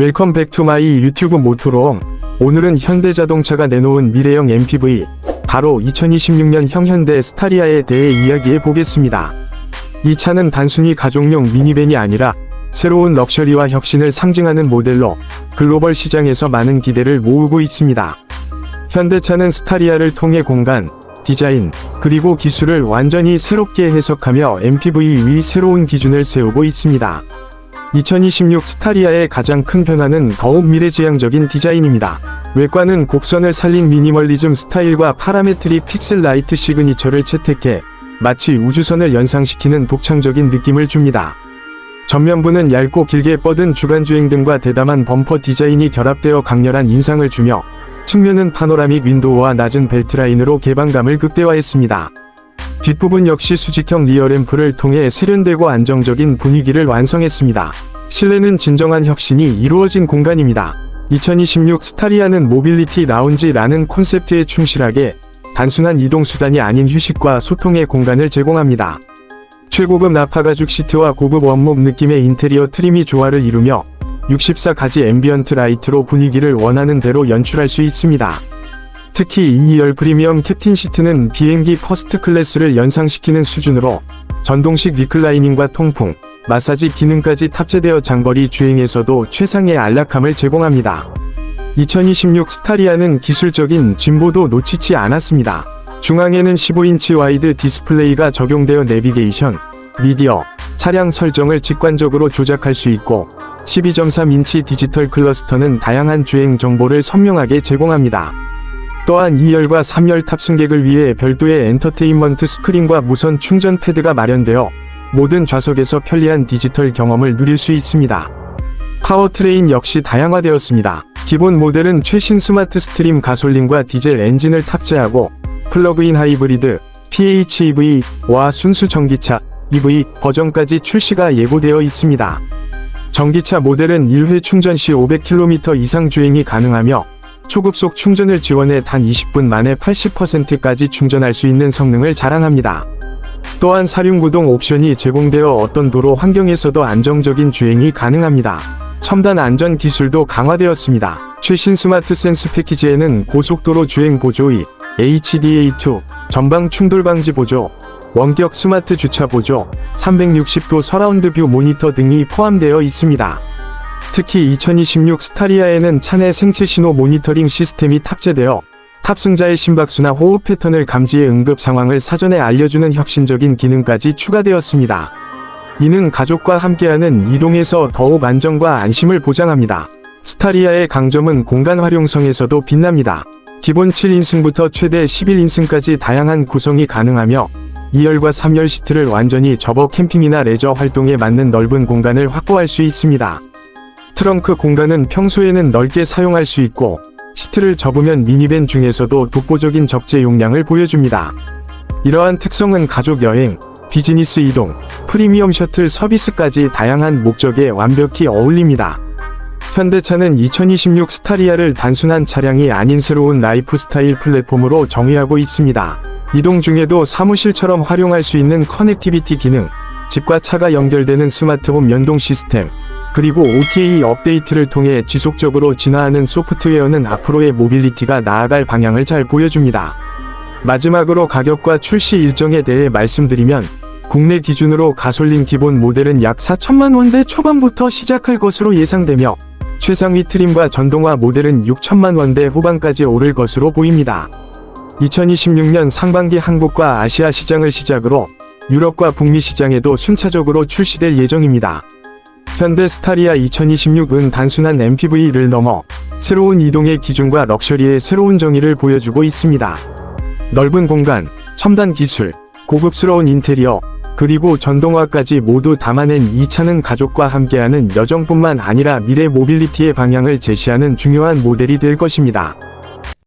웰컴 백 투 마이 유튜브 모토롱. 오늘은 현대자동차가 내놓은 미래형 MPV, 바로 2026년 형 현대 스타리아에 대해 이야기해 보겠습니다. 이 차는 단순히 가족용 미니밴이 아니라 새로운 럭셔리와 혁신을 상징하는 모델로 글로벌 시장에서 많은 기대를 모으고 있습니다. 현대차는 스타리아를 통해 공간, 디자인, 그리고 기술을 완전히 새롭게 해석하며 MPV 위 새로운 기준을 세우고 있습니다. 2026 스타리아의 가장 큰 변화는 더욱 미래지향적인 디자인입니다. 외관은 곡선을 살린 미니멀리즘 스타일과 파라메트릭 픽셀 라이트 시그니처를 채택해 마치 우주선을 연상시키는 독창적인 느낌을 줍니다. 전면부는 얇고 길게 뻗은 주간주행 등과 대담한 범퍼 디자인이 결합되어 강렬한 인상을 주며 측면은 파노라믹 윈도우와 낮은 벨트라인으로 개방감을 극대화했습니다. 뒷부분 역시 수직형 리어램프를 통해 세련되고 안정적인 분위기를 완성했습니다. 실내는 진정한 혁신이 이루어진 공간입니다. 2026 스타리아는 모빌리티 라운지라는 콘셉트에 충실하게 단순한 이동수단이 아닌 휴식과 소통의 공간을 제공합니다. 최고급 나파가죽 시트와 고급 원목 느낌의 인테리어 트림이 조화를 이루며 64가지 앰비언트 라이트로 분위기를 원하는 대로 연출할 수 있습니다. 특히 2열 프리미엄 캡틴 시트는 비행기 퍼스트 클래스를 연상시키는 수준으로 전동식 리클라이닝과 통풍, 마사지 기능까지 탑재되어 장거리 주행에서도 최상의 안락함을 제공합니다. 2026 스타리아는 기술적인 진보도 놓치지 않았습니다. 중앙에는 15인치 와이드 디스플레이가 적용되어 내비게이션, 미디어, 차량 설정을 직관적으로 조작할 수 있고 12.3인치 디지털 클러스터는 다양한 주행 정보를 선명하게 제공합니다. 또한 2열과 3열 탑승객을 위해 별도의 엔터테인먼트 스크린과 무선 충전 패드가 마련되어 모든 좌석에서 편리한 디지털 경험을 누릴 수 있습니다. 파워트레인 역시 다양화되었습니다. 기본 모델은 최신 스마트 스트림 가솔린과 디젤 엔진을 탑재하고 플러그인 하이브리드, PHEV와 순수 전기차, EV 버전까지 출시가 예고되어 있습니다. 전기차 모델은 1회 충전 시 500km 이상 주행이 가능하며 초급속 충전을 지원해 단 20분 만에 80%까지 충전할 수 있는 성능을 자랑합니다. 또한 사륜구동 옵션이 제공되어 어떤 도로 환경에서도 안정적인 주행이 가능합니다. 첨단 안전 기술도 강화되었습니다. 최신 스마트 센스 패키지에는 고속도로 주행 보조이, HDA2, 전방 충돌 방지 보조, 원격 스마트 주차 보조, 360도 서라운드 뷰 모니터 등이 포함되어 있습니다. 특히 2026 스타리아에는 차내 생체 신호 모니터링 시스템이 탑재되어 탑승자의 심박수나 호흡 패턴을 감지해 응급 상황을 사전에 알려주는 혁신적인 기능까지 추가되었습니다. 이는 가족과 함께하는 이동에서 더욱 안정과 안심을 보장합니다. 스타리아의 강점은 공간 활용성에서도 빛납니다. 기본 7인승부터 최대 11인승까지 다양한 구성이 가능하며 2열과 3열 시트를 완전히 접어 캠핑이나 레저 활동에 맞는 넓은 공간을 확보할 수 있습니다. 트렁크 공간은 평소에는 넓게 사용할 수 있고 시트를 접으면 미니밴 중에서도 독보적인 적재 용량을 보여줍니다. 이러한 특성은 가족 여행, 비즈니스 이동, 프리미엄 셔틀 서비스까지 다양한 목적에 완벽히 어울립니다. 현대차는 2026 스타리아를 단순한 차량이 아닌 새로운 라이프 스타일 플랫폼으로 정의하고 있습니다. 이동 중에도 사무실처럼 활용할 수 있는 커넥티비티 기능, 집과 차가 연결되는 스마트홈 연동 시스템, 그리고 OTA 업데이트를 통해 지속적으로 진화하는 소프트웨어는 앞으로의 모빌리티가 나아갈 방향을 잘 보여줍니다. 마지막으로 가격과 출시 일정에 대해 말씀드리면 국내 기준으로 가솔린 기본 모델은 약 4천만 원대 초반부터 시작할 것으로 예상되며 최상위 트림과 전동화 모델은 6천만 원대 후반까지 오를 것으로 보입니다. 2026년 상반기 한국과 아시아 시장을 시작으로 유럽과 북미 시장에도 순차적으로 출시될 예정입니다. 현대 스타리아 2026은 단순한 MPV를 넘어 새로운 이동의 기준과 럭셔리의 새로운 정의를 보여주고 있습니다. 넓은 공간, 첨단 기술, 고급스러운 인테리어, 그리고 전동화까지 모두 담아낸 이 차는 가족과 함께하는 여정뿐만 아니라 미래 모빌리티의 방향을 제시하는 중요한 모델이 될 것입니다.